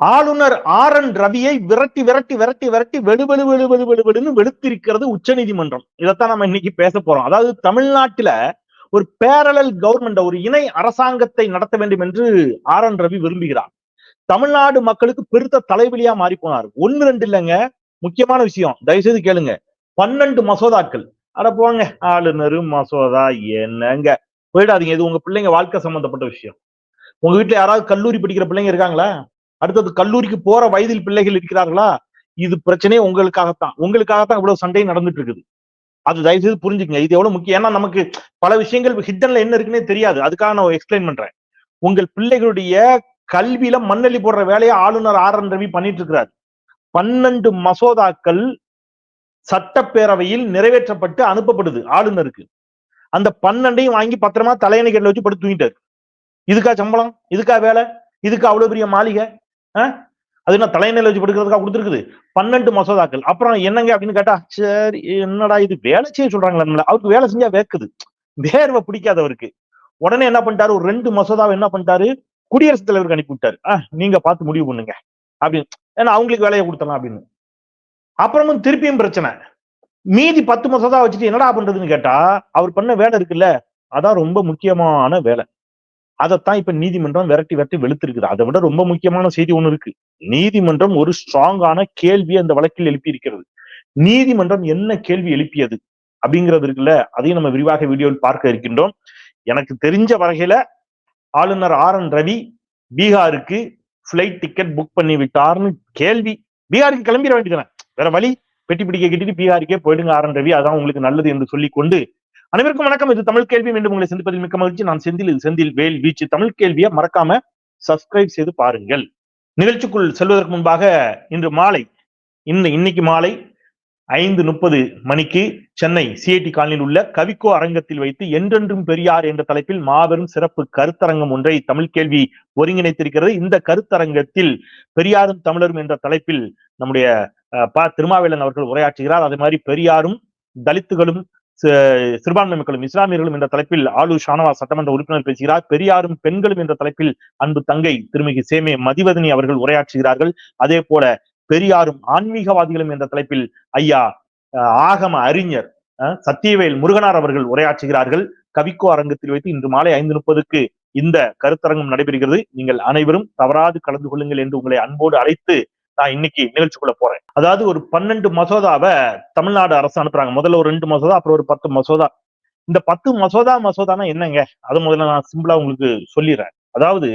ஆளுநர் ஆர் என் ரவியை விரட்டி விரட்டி விரட்டி விரட்டி வெடு வெடு வெடு வெடு வெடு வெடுன்னு வெளுத்திருக்கிறது உச்சநீதிமன்றம். இதைத்தான் நம்ம இன்னைக்கு பேச போறோம். அதாவது தமிழ்நாட்டில ஒரு பேரலல் கவர்மெண்ட் ஒரு இணை அரசாங்கத்தை நடத்த வேண்டும் என்று ஆர் என் ரவி விரும்புகிறார். தமிழ்நாடு மக்களுக்கு பெருத்த தலைவலியா மாறி போனார் ஒன்னு ரெண்டு இல்லைங்க. முக்கியமான விஷயம் தயவுசெய்து கேளுங்க. பன்னெண்டு மசோதாக்கள். அட போங்க. ஆளுநர் மசோதா என்னங்க? போயிடாதீங்க. இது உங்க பிள்ளைங்க வாழ்க்கை சம்பந்தப்பட்ட விஷயம். உங்க வீட்டுல யாராவது கல்லூரி படிக்கிற பிள்ளைங்க இருக்காங்களா? அடுத்தது கல்லூரிக்கு போற வயதில் பிள்ளைகள் இருக்கிறார்களா? இது பிரச்சனையே உங்களுக்காகத்தான். உங்களுக்காகத்தான் இவ்வளவு சண்டை நடந்துட்டு இருக்குது அது தயவுசெய்து புரிஞ்சுக்கங்க. இது எவ்வளவு முக்கியம்? ஏன்னா நமக்கு பல விஷயங்கள் ஹிட்டன்ல என்ன இருக்குன்னே தெரியாது. அதுக்காக நான் எக்ஸ்பிளைன் பண்றேன். உங்கள் பிள்ளைகளுடைய கல்வியில மண்ணெல்லி போடுற வேலையை ஆளுநர் ஆர் என் ரவி பண்ணிட்டு இருக்கிறார் பன்னெண்டு மசோதாக்கள் சட்டப்பேரவையில் நிறைவேற்றப்பட்டு அனுப்பப்படுது ஆளுநருக்கு. அந்த பன்னெண்டையும் வாங்கி பத்திரமா தலையணைகள்ல வச்சு படுத்து தூங்கிட்டாரு. இதுக்கா சம்பளம்? இதுக்கா வேலை? இதுக்கு அவ்வளவு பெரிய மாளிகை? அது என்ன தலைநிலை வச்சு படுக்கிறதுக்காக கொடுத்துருக்குது? பன்னெண்டு மசோதாக்கள். அப்புறம் என்னங்க அப்படின்னு கேட்டா சரி என்னடா இது வேலை செய்ய சொல்றாங்களா நம்மள அவருக்கு வேலை செஞ்சா வேக்குது வேர்வை பிடிக்காதவருக்கு உடனே என்ன பண்ணிட்டாரு? ஒரு ரெண்டு மசோதாவை என்ன பண்ணிட்டாரு? குடியரசுத் தலைவருக்கு அனுப்பி விட்டாரு. ஆஹ் நீங்க பார்த்து முடிவு பண்ணுங்க. அப்படின்னு. ஏன்னா அவங்களுக்கு வேலையை கொடுத்தலாம் அப்படின்னு. அப்புறமும் திருப்பியும் பிரச்சனை. மீதி பத்து மசோதா வச்சுட்டு என்னடா பண்றதுன்னு கேட்டா அவர் பண்ண வேலை இருக்குல்ல? அதான் ரொம்ப முக்கியமான வேலை. அதைத்தான் இப்ப நீதிமன்றம் விரட்டி விரட்டி வெளுத்திருக்குது. அதை விட ரொம்ப முக்கியமான செய்தி ஒண்ணு இருக்கு. நீதிமன்றம் ஒரு ஸ்ட்ராங்கான கேள்வியை அந்த வழக்கில் எழுப்பி இருக்கிறது நீதிமன்றம் என்ன கேள்வி எழுப்பியது அப்படிங்கிறது இருக்குல்ல அதையும் நம்ம விரிவாக வீடியோவில் பார்க்க இருக்கின்றோம். எனக்கு தெரிஞ்ச வரையில ஆளுநர் ஆர் என் ரவி பீகாருக்கு பிளைட் டிக்கெட் புக் பண்ணி விட்டார்னு கேள்வி. பீகாருக்கு கிளம்பிட வேண்டியதானே வேற வழி பெட்டி பிடிக்க கட்டிட்டு பீகாருக்கே போயிடுங்க ஆர் என் ரவி அதான் உங்களுக்கு நல்லது என்று சொல்லி கொண்டு அனைவருக்கும் வணக்கம். இது தமிழ் கேள்வி. மீண்டும் உங்களை சந்திப்பதில் மிக்க மகிழ்ச்சி. நான் செந்தில். இது செந்தில் வேல் வீச்சு. தமிழ் கேள்வியை மறக்காம சப்ஸ்கிரைப் செய்து பாருங்கள். நிகழ்ச்சிக்குள் செல்வதற்கு முன்பாக இன்று மாலை இன்னும் இன்னைக்கு மாலை ஐந்து முப்பது மணிக்கு சென்னை சிஐடி காலனியில் உள்ள கவிக்கோ அரங்கத்தில் வைத்து என்றென்றும் பெரியார் என்ற தலைப்பில் மாபெரும் சிறப்பு கருத்தரங்கம் ஒன்றை தமிழ் கேள்வி ஒருங்கிணைத்திருக்கிறது. இந்த கருத்தரங்கத்தில் பெரியாரும் தமிழரும் என்ற தலைப்பில் நம்முடைய ப. திருமாவேலன் அவர்கள் உரையாற்றுகிறார். அதே மாதிரி பெரியாரும் தலித்துகளும் சிறுபான்மை மக்களும் இஸ்லாமியர்களும் என்ற தலைப்பில் ஆளு ஷானவாஸ் சட்டமன்ற உறுப்பினர் பேசுகிறார். பெரியாரும் பெண்களும் என்ற தலைப்பில் அன்பு தங்கை திருமிகு சேமே மதிவதனி அவர்கள் உரையாற்றுகிறார்கள். அதே போல பெரியாரும் ஆன்மீகவாதிகளும் என்ற தலைப்பில் ஐயா ஆகம அறிஞர் சத்தியவேல் முருகனார் அவர்கள் உரையாற்றுகிறார்கள். கவிக்கோ அரங்கத்தில் வைத்து இன்று மாலை ஐந்து முப்பதுக்கு இந்த கருத்தரங்கம் நடைபெறுகிறது. நீங்கள் அனைவரும் தவறாது கலந்து கொள்ளுங்கள் என்று உங்களை அன்போடு அழைத்து நான் இன்னைக்கு நிகழ்ச்சிக்குள்ள போறேன். அதாவது ஒரு பன்னெண்டு மசோதாவை தமிழ்நாடு அரசு அனுப்புறாங்க. முதல்ல ஒரு ரெண்டு மசோதா அப்புறம் ஒரு பத்து மசோதா. இந்த பத்து மசோதா மசோதானா என்னங்க? அது முதல்ல நான் சிம்பிளா உங்களுக்கு சொல்லிடுறேன். அதாவது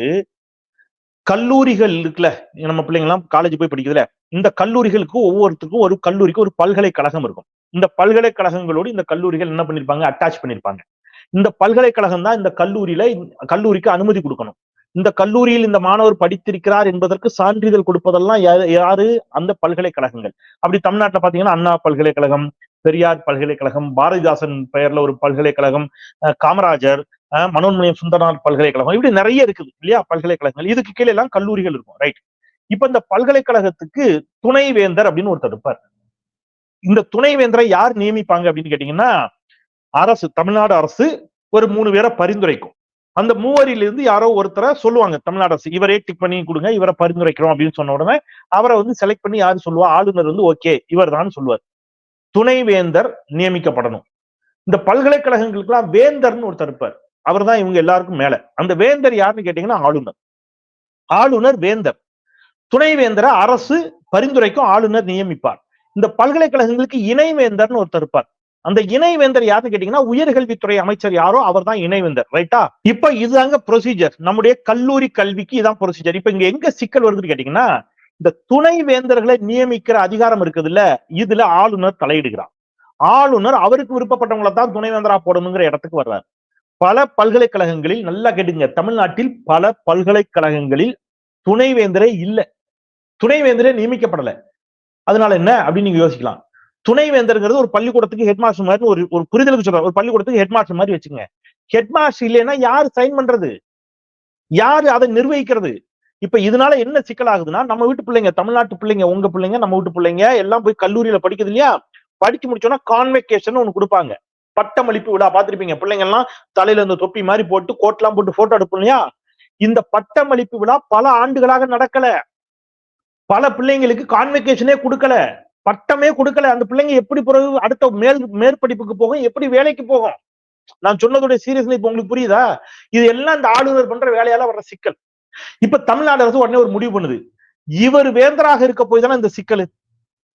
கல்லூரிகள் இருக்குல்ல நம்ம பிள்ளைங்க எல்லாம் காலேஜ் போய் படிக்குதுல இந்த கல்லூரிகளுக்கு ஒவ்வொருத்துக்கும் ஒரு கல்லூரிக்கு ஒரு பல்கலைக்கழகம் இருக்கும். இந்த பல்கலைக்கழகங்களோடு இந்த கல்லூரிகள் என்ன பண்ணிருப்பாங்க? அட்டாச் பண்ணிருப்பாங்க. இந்த பல்கலைக்கழகம் தான் இந்த கல்லூரியில கல்லூரிக்கு அனுமதி கொடுக்கணும். இந்த கல்லூரியில் இந்த மாணவர் படித்திருக்கிறார் என்பதற்கு சான்றிதழ் கொடுப்பதெல்லாம் யாரு? அந்த பல்கலைக்கழகங்கள். அப்படி தமிழ்நாட்டுல பாத்தீங்கன்னா அண்ணா பல்கலைக்கழகம் பெரியார் பல்கலைக்கழகம் பாரதிதாசன் பெயர்ல ஒரு பல்கலைக்கழகம் காமராஜர் மனோன்மணியம் சுந்தரனார் பல்கலைக்கழகம். இப்படி நிறைய இருக்குது இல்லையா பல்கலைக்கழகங்கள். இதுக்கு கீழே எல்லாம் கல்லூரிகள் இருக்கும். ரைட் இப்ப இந்த பல்கலைக்கழகத்துக்கு துணைவேந்தர் அப்படின்னு ஒருத்தர் இருப்பார். இந்த துணைவேந்தரை யார் நியமிப்பாங்க அப்படின்னு கேட்டீங்கன்னா அரசு தமிழ்நாடு அரசு ஒரு மூணு பேரை பரிந்துரைக்கும். அந்த மூவரிலிருந்து யாரோ ஒருத்தரை சொல்லுவாங்க தமிழ்நாடு அரசு இவரே டிக் பண்ணி கொடுங்க இவரை பரிந்துரைக்கிறோம் அப்படின்னு சொன்ன உடனே அவரை வந்து செலக்ட் பண்ணி யாரு சொல்லுவா? ஆளுநர் வந்து ஓகே இவர் தான் சொல்லுவார். துணைவேந்தர் நியமிக்கப்படணும். இந்த பல்கலைக்கழகங்களுக்கெல்லாம் வேந்தர்னு ஒருத்தர் இருப்பார். அவர் தான் இவங்க எல்லாருக்கும் மேல. அந்த வேந்தர் யாருன்னு கேட்டீங்கன்னா ஆளுநர். ஆளுநர் வேந்தர். துணைவேந்தரை அரசு பரிந்துரைக்கும் ஆளுநர் நியமிப்பார். இந்த பல்கலைக்கழகங்களுக்கு இணைவேந்தர்னு ஒருத்தர் இருப்பார். அந்த இணைவேந்தர் யாருன்னு கேட்டீங்கன்னா உயர்கல்வித்துறை அமைச்சர் யாரோ அவர் தான் இணைவேந்தர் ரைட்டா இப்ப இதுதாங்க ப்ரொசீஜர் நம்முடைய கல்லூரி கல்விக்கு இதான் ப்ரொசீஜர் இப்ப இங்க எங்க சிக்கல் வருதுன்னு கேட்டீங்கன்னா இந்த துணை வேந்தர்களை நியமிக்கிற அதிகாரம் இருக்குது இல்ல இதுல ஆளுநர் தலையிடுகிறார். ஆளுநர் அவருக்கு விருப்பப்பட்டவங்களை தான் துணைவேந்தரா போடணுங்கிற இடத்துக்கு வர்றாரு. பல பல்கலைக்கழகங்களில் நல்லா கேட்டுங்க தமிழ்நாட்டில் பல பல்கலைக்கழகங்களில் துணைவேந்தரே இல்ல. துணைவேந்தரே நியமிக்கப்படலை. அதனால என்ன? அப்படின்னு நீங்க யோசிக்கலாம். துணைவேந்தருங்கிறது ஒரு பள்ளிக்கூடத்துக்கு ஹெட் மாஸ்டர் மாதிரி ஒரு ஒரு புரிதலுக்கு சொல்ற ஒரு பள்ளிக்கூடத்துக்கு ஹெட் மாஸ்டர் மாதிரி வச்சுங்க ஹெட் மாஸ்டர் இல்லைன்னா யார் சைன் பண்றது? யாரு அதை நிர்வகிக்கிறது? இப்ப இதனால என்ன சிக்கல் ஆகுதுன்னா நம்ம வீட்டு பிள்ளைங்க தமிழ்நாட்டு பிள்ளைங்க உங்க பிள்ளைங்க நம்ம வீட்டு பிள்ளைங்க எல்லாம் போய் கல்லூரியில படிக்குது இல்லையா? படிச்சு முடிச்சோன்னா கான்வெகேஷன் ஒண்ணு கொடுப்பாங்க. பட்டமளிப்பு விழா பாத்திருப்பீங்க பிள்ளைங்க எல்லாம் தலையில இந்த தொப்பி மாதிரி போட்டு கோட்லாம் போட்டு போட்டோ எடுப்போம் இல்லையா? இந்த பட்டமளிப்பு விழா பல ஆண்டுகளாக நடக்கல. பல பிள்ளைங்களுக்கு கான்வெகேஷனே கொடுக்கல. பட்டமே கொடுக்கல. அந்த பிள்ளைங்க எப்படி பிறகு அடுத்த மேல் மேற்படிப்புக்கு போகும்? எப்படி வேலைக்கு போகும்? நான் சொன்னதுடைய சீரியஸ்னஸ் இப்ப உங்களுக்கு புரியுதா? இது எல்லாம் இந்த ஆளுநர் பண்ற வேலையால வர்ற சிக்கல். இப்ப தமிழ்நாடு அரசு உடனே ஒரு முடிவு பண்ணுது. இவர் வேந்தராக இருக்க போய் தானே இந்த சிக்கல்.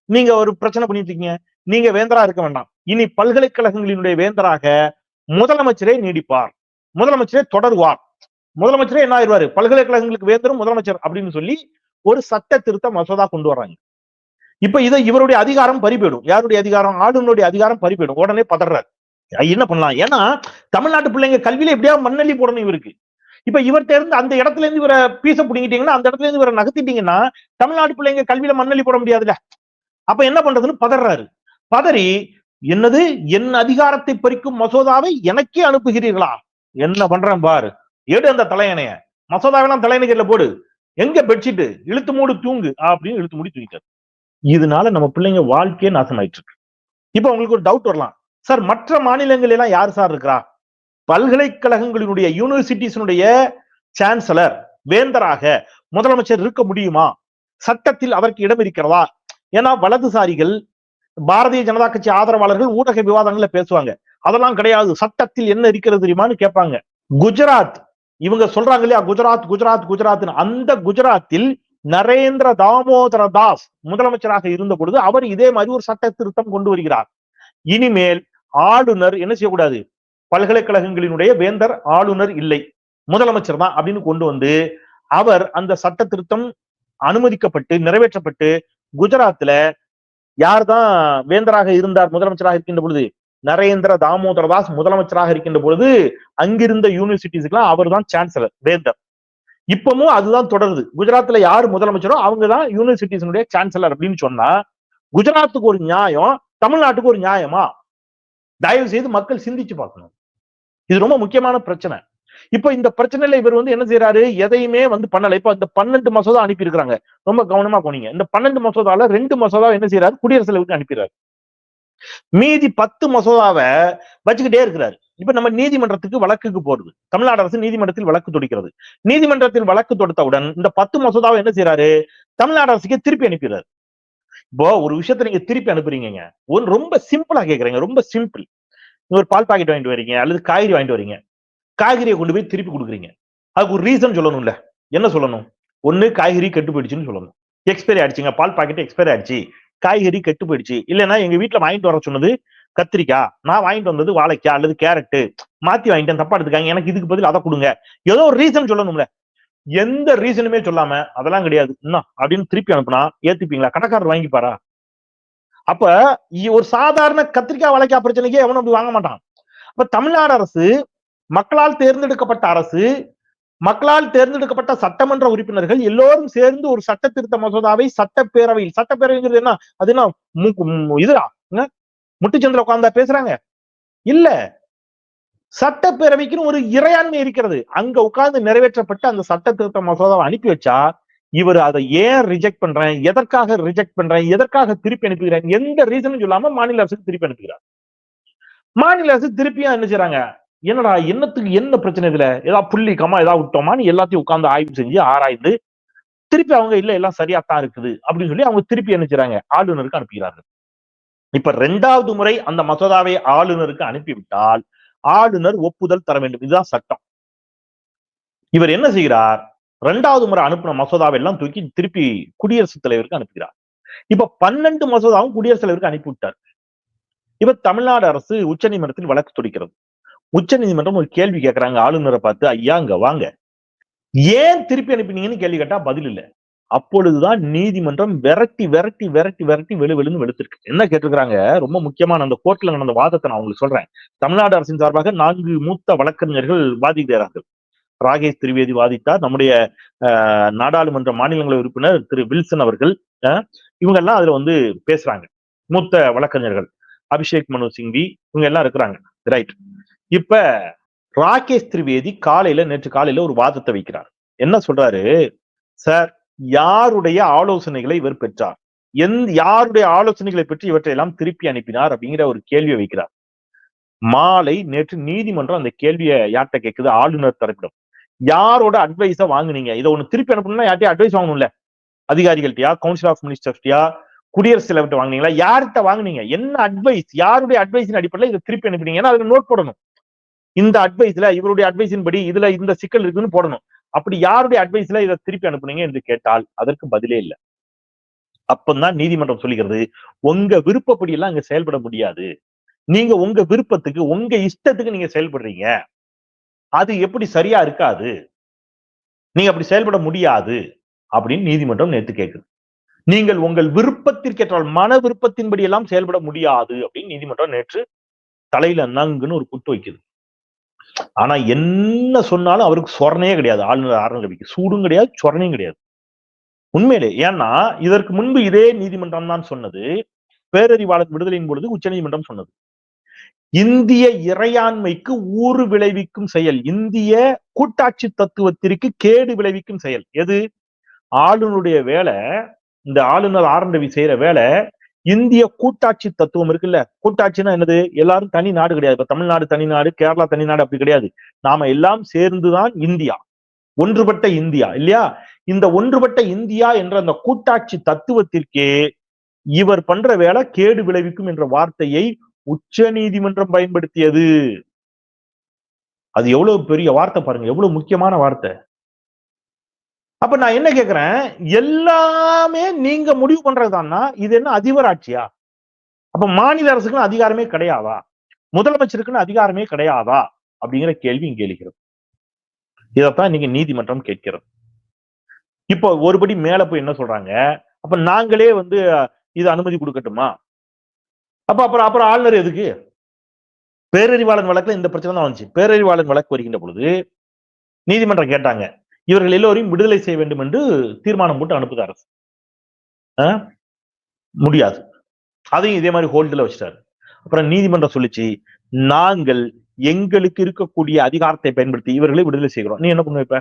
நீங்க ஒரு பிரச்சனை பண்ணிட்டு இருக்கீங்க. நீங்க வேந்தரா இருக்க வேண்டாம். இனி பல்கலைக்கழகங்களினுடைய வேந்தராக முதலமைச்சரே நீடிப்பார். முதலமைச்சரே தொடருவார். முதலமைச்சரே என்ன ஆயிடுவாரு? பல்கலைக்கழகங்களுக்கு வேந்தரும் முதலமைச்சர் அப்படின்னு சொல்லி ஒரு சட்ட திருத்த மசோதா கொண்டு வர்றாங்க. இப்ப இதை இவருடைய அதிகாரம் பறிபோயிடும். யாருடைய அதிகாரம்? ஆளுநருடைய அதிகாரம் பறிபோயிடும். உடனே பதறாரு. என்ன பண்ணலாம்? ஏன்னா தமிழ்நாட்டு பிள்ளைங்க கல்வியில எப்படியா மண்ணள்ளி போடணும் இவருக்கு? இப்ப இவர்கிட்ட இருந்து அந்த இடத்துல இருந்து இவரை பீச பிடிங்கிட்டீங்கன்னா அந்த இடத்துல இருந்து இவரை நகர்த்திட்டீங்கன்னா தமிழ்நாட்டு பிள்ளைங்க கல்வியில மண்ணள்ளி போட முடியாதுல்ல? அப்ப என்ன பண்றதுன்னு பதறாரு. பதறி என்னது? என் அதிகாரத்தை பறிக்கும் மசோதாவை எனக்கே அனுப்புகிறீர்களா? என்ன பண்றேன் பாரு. எடு அந்த தலையணைய. மசோதாவெல்லாம் தலையணைகள்ல போடு. எங்க பெட்ஷீட் இழுத்து மூடு தூங்கு. அப்படின்னு இழுத்து மூடி தூங்கிட்டாரு. இதனால நம்ம பிள்ளைங்க வாழ்க்கையே நாசமாயிட்டு இருக்கு இப்ப உங்களுக்கு ஒரு டவுட் வரலாம். சார் மற்ற மாநிலங்கள் எல்லாம் யார் சார் இருக்கிறா? பல்கலைக்கழகங்களினுடைய யூனிவர்சிட்டிஸினுடைய சான்சலர் வேந்தராக முதலமைச்சர் இருக்க முடியுமா? சட்டத்தில் அவருக்கு இடம் இருக்கிறதா? ஏன்னா வலதுசாரிகள் பாரதிய ஜனதா கட்சி ஆதரவாளர்கள் ஊடக விவாதங்கள்ல பேசுவாங்க. அதெல்லாம் கிடையாது. சட்டத்தில் என்ன இருக்கிறது தெரியுமான்னு கேட்பாங்க. குஜராத் இவங்க சொல்றாங்க இல்லையா? குஜராத் குஜராத் குஜராத் அந்த குஜராத்தில் நரேந்திர தாமோதர தாஸ் முதலமைச்சராக இருந்த பொழுது அவர் இதே மாதிரி ஒரு சட்ட திருத்தம் கொண்டு வருகிறார். இனிமேல் ஆளுநர் என்ன செய்யக்கூடாது? பல்கலைக்கழகங்களினுடைய வேந்தர் ஆளுநர் இல்லை. முதலமைச்சர் தான் அப்படின்னு கொண்டு வந்து அவர் அந்த சட்ட திருத்தம் அனுமதிக்கப்பட்டு நிறைவேற்றப்பட்டு குஜராத்ல யார் தான் வேந்தராக இருந்தார் முதலமைச்சராக இருக்கின்ற பொழுது? நரேந்திர தாமோதர தாஸ் முதலமைச்சராக இருக்கின்ற பொழுது அங்கிருந்த யூனிவர்சிட்டிஸ்க்குலாம் அவர் தான் சான்சலர் வேந்தர். இப்பவும் அதுதான் தொடருது. குஜராத்ல யார் முதலமைச்சரோ அவங்க தான் யூனிவர்சிட்டிஸினுடைய சான்சலர் அப்படின்னு சொன்னா குஜராத்துக்கு ஒரு நியாயம் தமிழ்நாட்டுக்கு ஒரு நியாயமா? தயவு செய்து மக்கள் சிந்திச்சு பார்க்கணும். இது ரொம்ப முக்கியமான பிரச்சனை. இப்ப இந்த பிரச்சனையில இவர் வந்து என்ன செய்யறாரு எதையுமே வந்து பண்ணல. இப்ப இந்த பன்னெண்டு மசோதா அனுப்பி இருக்கிறாங்க ரொம்ப கவனமா போனீங்க. இந்த பன்னெண்டு மசோதால ரெண்டு மசோதா என்ன செய்யறாரு குடியரசு தலைவருக்கு அனுப்பிடுறாரு. மீதி பத்து மசோதாவை வச்சுக்கிட்டே இருக்கிறாரு. இப்ப நம்ம நீதிமன்றத்துக்கு வழக்குக்கு போறது. தமிழ்நாடு அரசு நீதிமன்றத்தில் வழக்கு தொடுக்கிறது. நீதிமன்றத்தில் வழக்கு தொடுத்தவுடன் இந்த பத்து மசோதாவை என்ன செய்யறாரு தமிழ்நாடு அரசுக்கே திருப்பி அனுப்பிடுறாரு இப்போ ஒரு விஷயத்த நீங்க திருப்பி அனுப்புறீங்க ஒரு ரொம்ப சிம்பிளா கேக்குறீங்க. ரொம்ப சிம்பிள் ஒரு பால் பாக்கெட் வாங்கிட்டு வரீங்க அல்லது காய்கறி வாங்கிட்டு வரீங்க. காய்கறியை கொண்டு போய் திருப்பி கொடுக்குறீங்க. அதுக்கு ஒரு ரீசன் சொல்லணும்ல. என்ன சொல்லணும்? ஒண்ணு காய்கறி கெட்டு போயிடுச்சுன்னு சொல்லணும். எக்ஸ்பைரி ஆயிடுச்சுங்க. பால் பாக்கெட் எக்ஸ்பைரி ஆயிடுச்சு. காய்கறி கெட்டு போயிடுச்சு. இல்லைன்னா எங்க வீட்டுல வாங்கிட்டு வர சொன்னது கத்திரிக்காய் நான் வாங்கிட்டு வந்தது வாழைக்காய் அல்லது கேரட்டு மாத்தி வாங்கிட்டேன் தப்பா எடுத்துக்காங்க எனக்கு இதுக்கு பதில் அதை கொடுங்க. ஏதோ ஒரு ரீசன் சொல்லணும்ல. எந்த ரீசனுமே சொல்லாம அதெல்லாம் கிடையாது. என்ன? அப்படின்னு திருப்பி அனுப்புனா ஏத்துப்பீங்களா? கடைக்காரர் வாங்கிப்பாரா? அப்ப ஒரு சாதாரண கத்திரிக்காய் வாழைக்காய் பிரச்சனைக்கே எவனும் அப்படி வாங்க மாட்டான். அப்ப தமிழ்நாடு அரசு மக்களால் தேர்ந்தெடுக்கப்பட்ட அரசு மக்களால் தேர்ந்தெடுக்கப்பட்ட சட்டமன்ற உறுப்பினர்கள் எல்லோரும் சேர்ந்து ஒரு சட்ட திருத்த மசோதாவை சட்டப்பேரவையில் சட்டப்பேரவைங்கிறது என்ன? அது என்ன? இதுதான். முட்டுச்சந்திர உட்கார்ந்தா பேசுறாங்க? இல்ல. சட்டப்பேரவைக்குன்னு ஒரு இறையாண்மை இருக்கிறது. அங்க உட்கார்ந்து நிறைவேற்றப்பட்ட அந்த சட்ட திருத்த மசோதாவை அனுப்பி வச்சா இவர் அதை ஏன் ரிஜெக்ட் பண்றேன்? எதற்காக ரிஜெக்ட் பண்றேன்? எதற்காக திருப்பி அனுப்புகிறேன்? எந்த ரீசனும் சொல்லாம மாநில அரசுக்கு திருப்பி அனுப்புகிறார். மாநில அரசு திருப்பியா என்ன செய்யறாங்க என்னடா என்னத்துக்கு என்ன பிரச்சனை இதுல? ஏதாவது புள்ளி கமா ஏதாவது விட்டோமான்னு எல்லாத்தையும் உட்கார்ந்து ஆய்வு செஞ்சு ஆராய்ந்து திருப்பி அவங்க இல்ல எல்லாம் சரியா தான் இருக்குது. அப்படின்னு சொல்லி அவங்க திருப்பி என்ன செய்றாங்க ஆளுநருக்கு அனுப்புகிறார்கள். இப்ப ரெண்டாவது முறை அந்த மசோதாவை ஆளுநருக்கு அனுப்பிவிட்டால் ஆளுநர் ஒப்புதல் தர வேண்டும். இதுதான் சட்டம். இவர் என்ன செய்கிறார்? ரெண்டாவது முறை அனுப்பின மசோதாவை எல்லாம் தூக்கி திருப்பி குடியரசுத் தலைவருக்கு அனுப்புகிறார். இப்ப பன்னெண்டு மசோதாவும் குடியரசுத் தலைவருக்கு அனுப்பிவிட்டார். இப்ப தமிழ்நாடு அரசு உச்சநீதிமன்றத்தில் வழக்கு தொடுக்கிறது. உச்ச நீதிமன்றம் ஒரு கேள்வி கேட்கிறாங்க ஆளுநரை பார்த்து ஐயா அங்க வாங்க. ஏன் திருப்பி அனுப்பினீங்கன்னு கேள்வி கேட்டா பதில் இல்ல. அப்பொழுதுதான் நீதிமன்றம் விரட்டி விரட்டி விரட்டி விரட்டி வெளு வெளுன்னு வெளுத்திருக்கு. என்ன கேட்டிருக்கிறாங்க? ரொம்ப முக்கியமான அந்த கோர்ட்ல நடந்த வாதத்தை நான் உங்களுக்கு சொல்றேன். தமிழ்நாடு அரசின் சார்பாக நான்கு மூத்த வழக்கறிஞர்கள் வாதிக்கிறார்கள் ராகேஷ் திரிவேதி வாதித்தார் நம்முடைய நாடாளுமன்ற மாநிலங்களவை உறுப்பினர் திரு வில்சன் அவர்கள் இவங்க எல்லாம் அதுல வந்து பேசுறாங்க. மூத்த வழக்கறிஞர்கள். அபிஷேக் மனு சிங்வி இவங்க எல்லாம் இருக்கிறாங்க. ரைட். இப்ப ராகேஷ் திரிவேதி காலையில நேற்று காலையில ஒரு வாதத்தை வைக்கிறார். என்ன சொல்றாரு? சார் யாருடைய ஆலோசனைகளை இவர் பெற்றார்? எந்த யாருடைய ஆலோசனைகளை பெற்று இவற்றை எல்லாம் திருப்பி அனுப்பினார் அப்படிங்கிற ஒரு கேள்வியை வைக்கிறார். மாலை நேற்று நீதிமன்றம் அந்த கேள்வியை யார்கிட்ட கேட்குது? ஆளுநர் தரப்பிடம். யாரோட அட்வைஸ வாங்குனீங்க? இதை ஒண்ணு திருப்பி அனுப்பணும்னா யார்ட்டையும் அட்வைஸ் வாங்கணும்ல? அதிகாரிகள்ட்டியா கவுன்சில் ஆஃப் மினிஸ்டர்ஸ்டியா குடியரசுத் தலைவர்கிட்ட வாங்கினீங்களா? யார்கிட்ட வாங்குனீங்க? என்ன அட்வைஸ் யாருடைய அட்வைஸின் அடிப்படையில் இதை திருப்பி அனுப்பினீங்க? ஏன்னா அதுல நோட் போடணும். இந்த அட்வைஸ்ல இவருடைய அட்வைஸின் படி இதுல இந்த சிக்கல் இருக்குன்னு போடணும். அப்படி யாருடைய அட்வைஸ்ல இதை திருப்பி அனுப்புனீங்க என்று கேட்டால் அதற்கு பதிலே இல்லை. அப்பந்தான் நீதிமன்றம் சொல்லுகிறது உங்க விருப்பப்படி எல்லாம் அங்க செயல்பட முடியாது. நீங்க உங்க விருப்பத்துக்கு உங்க இஷ்டத்துக்கு நீங்க செயல்படுறீங்க. அது எப்படி சரியா இருக்காது. நீங்க அப்படி செயல்பட முடியாது. அப்படின்னு நீதிமன்றம் நேத்து கேட்குது நீங்கள் உங்கள் விருப்பத்திற்கேற்றால் மன விருப்பத்தின்படி எல்லாம் செயல்பட முடியாது. அப்படின்னு நீதிமன்றம் நேற்று தலையில நங்குன்னு ஒரு குத்து வைக்குது. ஆனா என்ன சொன்னாலும் அவருக்கு சொரணையே கிடையாது. ஆளுநர் ஆர்என் சூடும் கிடையாது சொரணையும் கிடையாது. உண்மையிலே ஏன்னா இதற்கு முன்பு இதே நீதிமன்றம் தான் சொன்னது. பேரறிவாளர் விடுதலையின் பொழுது உச்சநீதிமன்றம் சொன்னது. இந்திய இறையாண்மைக்கு ஊறு விளைவிக்கும் செயல் இந்திய கூட்டாட்சி தத்துவத்திற்கு கேடு விளைவிக்கும் செயல். எது? ஆளுநருடைய வேலை இந்த ஆளுநர் ஆரண்டவி செய்யற வேலை இந்திய கூட்டாட்சி தத்துவம் இருக்குல்ல? கூட்டாட்சினா என்னது? எல்லாரும் தனி நாடு கிடையாது. இப்ப தமிழ்நாடு தனி நாடு கேரளா தனி நாடு அப்படி கிடையாது. நாம எல்லாம் சேர்ந்துதான் இந்தியா. ஒன்றுபட்ட இந்தியா இல்லையா? இந்த ஒன்றுபட்ட இந்தியா என்ற அந்த கூட்டாட்சி தத்துவத்திற்கே இவர் பண்ற வேலை கேடு விளைவிக்கும் என்ற வார்த்தையை உச்ச நீதிமன்றம் பயன்படுத்தியது. அது எவ்வளவு பெரிய வார்த்தை பாருங்க. எவ்வளவு முக்கியமான வார்த்தை. அப்ப நான் என்ன கேக்குறேன்? எல்லாமே நீங்க முடிவு பண்றதுதான்னா இது என்ன அதிபராட்சியா அப்ப மாநில அரசுக்குன்னு அதிகாரமே கிடையாதா? முதலமைச்சருக்குன்னு அதிகாரமே கிடையாதா? அப்படிங்கிற கேள்வி இங்க எழுகிறது. இதைத்தான் இன்னைக்கு நீதிமன்றம் கேட்கிறது. இப்போ ஒருபடி மேல போய் என்ன சொல்றாங்க? அப்ப நாங்களே வந்து இது அனுமதி கொடுக்கட்டுமா? அப்ப அப்புறம் அப்புறம் ஆளுநர் எதுக்கு? பேரறிவாளன் வழக்குல இந்த பிரச்சனை தான் வந்துச்சு. பேரறிவாளன் வழக்கு வருகின்ற பொழுது நீதிமன்றம் கேட்டாங்க. இவர்கள் எல்லோரையும் விடுதலை செய்ய வேண்டும் என்று தீர்மானம் போட்டு அனுப்புது அரசு. முடியாது. அதையும் இதே மாதிரி ஹோல்டில் வச்சிட்டாரு. அப்புறம் நீதிமன்றம் சொல்லிச்சு நாங்கள் எங்களுக்கு இருக்கக்கூடிய அதிகாரத்தை பயன்படுத்தி இவர்களை விடுதலை செய்கிறோம். நீ என்ன பண்ணுவ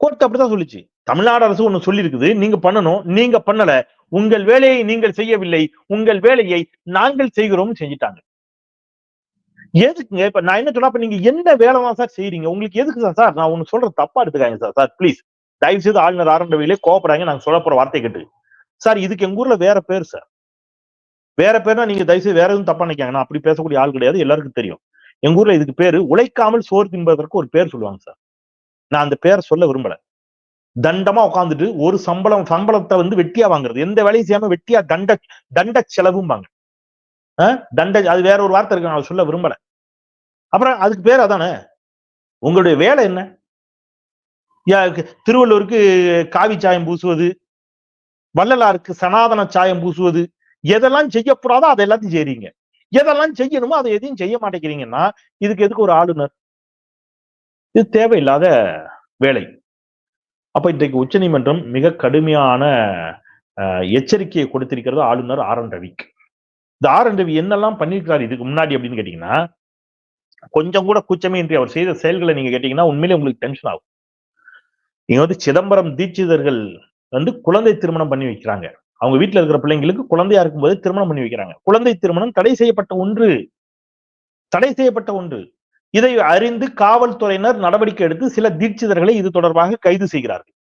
கோர்ட் அப்படித்தான் சொல்லிச்சு. தமிழ்நாடு அரசு ஒண்ணு சொல்லி இருக்குது நீங்க பண்ணணும். நீங்க பண்ணல. உங்கள் வேலையை நீங்கள் செய்யவில்லை. உங்கள் வேலையை நாங்கள் செய்கிறோம் செஞ்சிட்டாங்க. எதுக்குங்க? இப்ப நான் என்ன சொன்னா நீங்க என்ன வேலை தான் சார் செய்யறீங்க உங்களுக்கு எதுக்கு சார் சார் நான் ஒண்ணு சொல்றது தப்பா எடுத்துக்காங்க சார் சார் ப்ளீஸ் தயவு செய்து ஆளுநர் ஆரம்பவையிலே கோவப்படாங்க நாங்க சொல்ல போற வார்த்தை கேட்டு சார் இதுக்கு எங்க ஊர்ல வேற பேர் சார் வேற பேர்னா நீங்க தயவு செய்து வேற எதுவும் தப்பா நினைக்காங்க நான் அப்படி பேசக்கூடிய ஆள் கிடையாது. எல்லாருக்கும் தெரியும். எங்க ஊர்ல இதுக்கு பேரு உழைக்காமல் சோறு தின்பதற்கு ஒரு பேர் சொல்லுவாங்க சார் நான் அந்த பேரை சொல்ல விரும்பல. தண்டமா உட்காந்துட்டு ஒரு சம்பளம் சம்பளத்தை வந்து வெட்டியா வாங்குறது. எந்த வேலையும் செய்யாம வெட்டியா தண்ட தண்ட செலவும்பாங்க. தண்ட அது வேற ஒரு வார்த்தை இருக்கு நான் சொல்ல விரும்பல. அப்புறம் அதுக்கு பேர் அதானே? உங்களுடைய வேலை என்ன? திருவள்ளூருக்கு காவி சாயம் பூசுவது வள்ளலாருக்கு சனாதன சாயம் பூசுவது எதெல்லாம் செய்யக்கூடாதோ அதை எல்லாத்தையும் செய்றீங்க. எதெல்லாம் செய்யணுமோ அதை எதையும் செய்ய மாட்டேங்கிறீங்கன்னா இதுக்கு எதுக்கு ஒரு ஆளுநர்? இது தேவையில்லாத வேலை. அப்ப இன்றைக்கு உச்சநீதிமன்றம் மிக கடுமையான எச்சரிக்கையை கொடுத்திருக்கிறது ஆளுநர் ஆர் என் ரவிக்கு. இந்த ஆர் என் ரவி என்னெல்லாம் பண்ணிருக்காரு இதுக்கு முன்னாடி அப்படின்னு கேட்டீங்கன்னா கொஞ்சம் கூட கூச்சமே இன்றி அவர் செய்த செயல்களை நீங்க கேட்டீங்கன்னா உண்மையிலே உங்களுக்கு டென்ஷன் ஆகும். இங்க வந்து சிதம்பரம் தீட்சிதர்கள் வந்து குழந்தை திருமணம் பண்ணி வைக்கிறாங்க. அவங்க வீட்டுல இருக்கிற பிள்ளைங்களுக்கு குழந்தையா இருக்கும்போது திருமணம் பண்ணி வைக்கிறாங்க. குழந்தை திருமணம் தடை செய்யப்பட்ட ஒன்று. தடை செய்யப்பட்ட ஒன்று. இதை அறிந்து காவல்துறையினர் நடவடிக்கை எடுத்து சில தீட்சிதர்களை இது தொடர்பாக கைது செய்கிறார்கள்.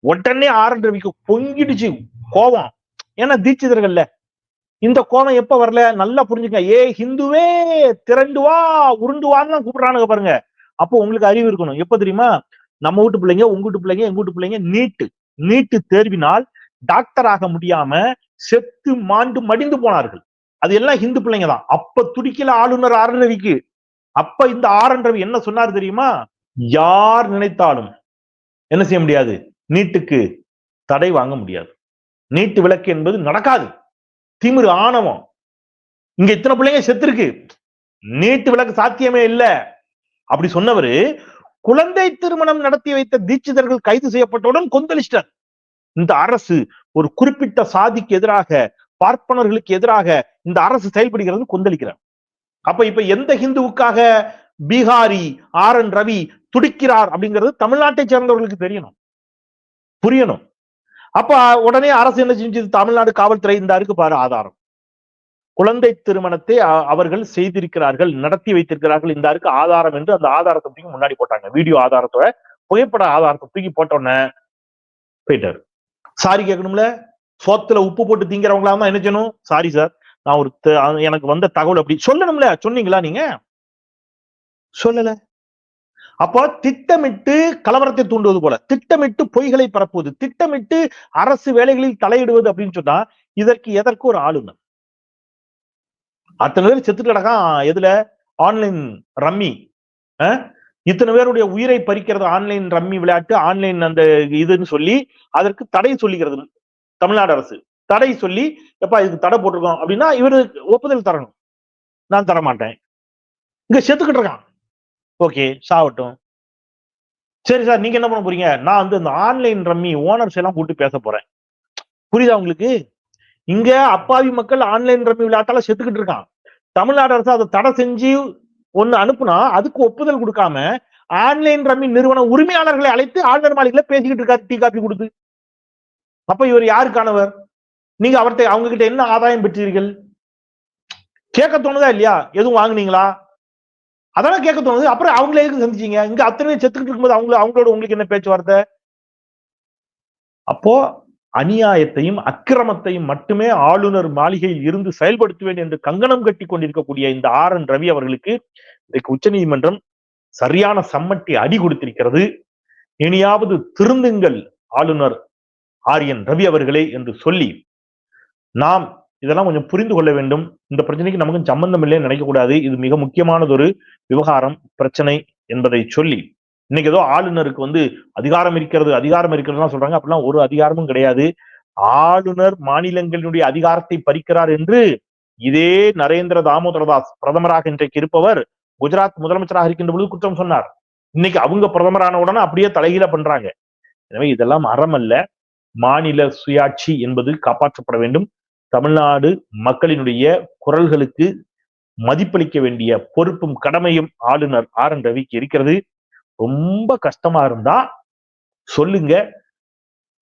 உடனே ஆர் என் ரவிக்கு பொங்கிடுச்சு. கோபம் ஏன்னா தீட்சிதர்கள்ல இந்த கோணம் எப்ப வரல? நல்லா புரிஞ்சுக்க ஏ ஹிந்துவே திரண்டு வா உருண்டு வான்னு கூப்பிடுறானுங்க பாருங்க. அப்போ உங்களுக்கு அறிவு இருக்கணும். எப்ப தெரியுமா? நம்ம வீட்டு பிள்ளைங்க உங்க வீட்டு பிள்ளைங்க எங்க வீட்டு பிள்ளைங்க நீட்டு. நீட்டு தேர்வினால் டாக்டர் ஆக முடியாம செத்து மாண்டு மடிந்து போனார்கள். அது எல்லாம் ஹிந்து பிள்ளைங்க தான். அப்ப துடிக்கல ஆளுநர் ஆர் ரவிக்கு அப்ப இந்த ஆர் ரவி என்ன சொன்னார் தெரியுமா? யார் நினைத்தாலும் என்ன செய்ய முடியாது? நீட்டுக்கு தடை வாங்க முடியாது. நீட்டு விளக்கு என்பது நடக்காது. திமிரு ஆணவம். இங்க இத்தனை பிள்ளைங்க செத்துருக்கு நீட்டு விளக்கு சாத்தியமே இல்ல. அப்படி சொன்னவரு குழந்தை திருமணம் நடத்தி வைத்த தீட்சிதர்கள் கைது செய்யப்பட்டவுடன் கொந்தளிச்சிட்டார். இந்த அரசு ஒரு குறிப்பிட்ட சாதிக்கு எதிராக பார்ப்பனர்களுக்கு எதிராக இந்த அரசு செயல்படுகிறது கொந்தளிக்கிறார். அப்ப இப்ப எந்த ஹிந்துவுக்காக பீகாரி ஆர் என் ரவி துடிக்கிறார் அப்படிங்கிறது தமிழ்நாட்டை சேர்ந்தவர்களுக்கு தெரியணும். புரியணும். அப்ப உடனே அரசு என்ன செஞ்சது தமிழ்நாடு காவல்துறை இந்த இருக்கு பாரு ஆதாரம். குழந்தை திருமணத்தை அவர்கள் செய்திருக்கிறார்கள் நடத்தி வைத்திருக்கிறார்கள் இந்த இருக்கு ஆதாரம் என்று அந்த ஆதாரத்தை தூக்கி முன்னாடி போட்டாங்க. வீடியோ ஆதாரத்தோட புகைப்பட ஆதாரத்தை தூக்கி போட்டோன்னே போயிட்டாரு. சாரி கேட்கணும்ல? சோத்துல உப்பு போட்டு திங்கிறவங்களா தான் என்ன செய்யணும்? சாரி சார் நான் ஒரு எனக்கு வந்த தகவல் அப்படி சொல்லணும்ல? சொன்னீங்களா நீங்க? சொல்லல. அப்போ திட்டமிட்டு கலவரத்தை தூண்டுவது போல திட்டமிட்டு பொய்களை பரப்புவது திட்டமிட்டு அரசு வேலைகளில் தலையிடுவது அப்படின்னு சொன்னா இதற்கு எதற்கு ஒரு ஆளுநர் அத்தனை பேர் செத்து கிடக்கான் எதுல? Online rummy. அஹ்? இத்தனை பேருடைய உயிரை பறிக்கிறது ஆன்லைன் ரம்மி விளையாட்டு ஆன்லைன் அந்த இதுன்னு சொல்லி அதற்கு தடை சொல்லிக்கிறது தமிழ்நாடு அரசு. தடை சொல்லி எப்பா இதுக்கு தடை போட்டிருக்கோம் அப்படின்னா இவரு ஒப்புதல் தரணும். நான் தர மாட்டேன் இங்க செத்துக்கிட்டு இருக்கான். ஓகே சாகட்டும். சரி சார் நீங்க என்ன பண்ண போறீங்க? நான் வந்து இந்த ஆன்லைன் ரம்மி ஓனர்ஸ் எல்லாம் கூப்பிட்டு பேச போறேன். புரியுதா உங்களுக்கு? இங்க அப்பாவி மக்கள் ஆன்லைன் ரம்மி விளையாட்டால செத்துக்கிட்டு இருக்கான் தமிழ்நாடு அரசு அதை தடை செஞ்சு ஒன்னு அனுப்புனா அதுக்கு ஒப்புதல் கொடுக்காம ஆன்லைன் ரம்மி நிறுவன உரிமையாளர்களை அழைத்து ஆளுநர் மாளிகையில பேசிக்கிட்டு இருக்காரு டீ காப்பி கொடுத்து. அப்ப இவர் யாருக்கானவர்? நீங்க அவர்கிட்ட அவங்க கிட்ட என்ன ஆதாயம் பெற்றீர்கள்? கேட்க தோணுதா இல்லையா? எதுவும் வாங்குனீங்களா? அதெல்லாம் கேட்க தோணுது. அப்புறம் அவங்களே எதுக்கு சந்திச்சீங்க? இங்க அத்தனை செத்துக்கிட்டு இருக்கும்போது அவங்கள அவங்களோட உங்களுக்கு என்ன பேச்சுவார்த்தை? அப்போ அநியாயத்தையும் அக்கிரமத்தையும் மட்டுமே ஆளுநர் மாளிகையில் இருந்து செயல்படுத்துவேன் என்று கங்கணம் கட்டி கொண்டிருக்கக்கூடிய இந்த ஆர் என் ரவி அவர்களுக்கு இன்றைக்கு உச்சநீதிமன்றம் சரியான சம்மட்டி அடி கொடுத்திருக்கிறது. இனியாவது திருந்துங்கள் ஆளுநர் ஆர் என் ரவி அவர்களே என்று சொல்லி நாம் இதெல்லாம் கொஞ்சம் புரிந்து கொள்ள வேண்டும். இந்த பிரச்சனைக்கு நமக்கு சம்பந்தம் இல்லைன்னு நினைக்கக்கூடாது இது மிக முக்கியமானதொரு விவகாரம் பிரச்சனை என்பதை சொல்லி இன்னைக்கு ஏதோ ஆளுநருக்கு வந்து அதிகாரம் இருக்கிறது அதிகாரம் இருக்கிறதுலாம் சொல்றாங்க. அப்படிலாம் ஒரு அதிகாரமும் கிடையாது. ஆளுநர் மாநிலங்களினுடைய அதிகாரத்தை பறிக்கிறார் என்று இதே நரேந்திர தாமோதரதாஸ் பிரதமராக இன்றைக்கு இருப்பவர் குஜராத் முதலமைச்சராக இருக்கின்ற பொழுது குற்றம் சொன்னார். இன்னைக்கு அவங்க பிரதமரான உடனே அப்படியே தலைகீழ பண்றாங்க. எனவே இதெல்லாம் அறம் அல்ல. மாநில சுயாட்சி என்பது காப்பாற்றப்பட வேண்டும். தமிழ்நாடு மக்களினுடைய குரல்களுக்கு மதிப்பளிக்க வேண்டிய பொறுப்பும் கடமையும் ஆளுநர் ஆர் என் ரவிக்கு இருக்கிறது. ரொம்ப கஷ்டமா இருந்தா சொல்லுங்க.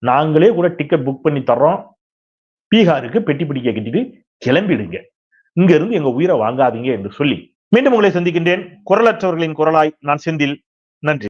நாங்களே கூட டிக்கெட் புக் பண்ணி தர்றோம். பீகாருக்கு பெட்டி பிடிக்க கட்டிட்டு கிளம்பிடுங்க. இங்க இருந்து எங்க உயிரை வாங்காதீங்க என்று சொல்லி மீண்டும் உங்களை சந்திக்கின்றேன். குரலற்றவர்களின் குரலாய் நான் செந்தில். நன்றி.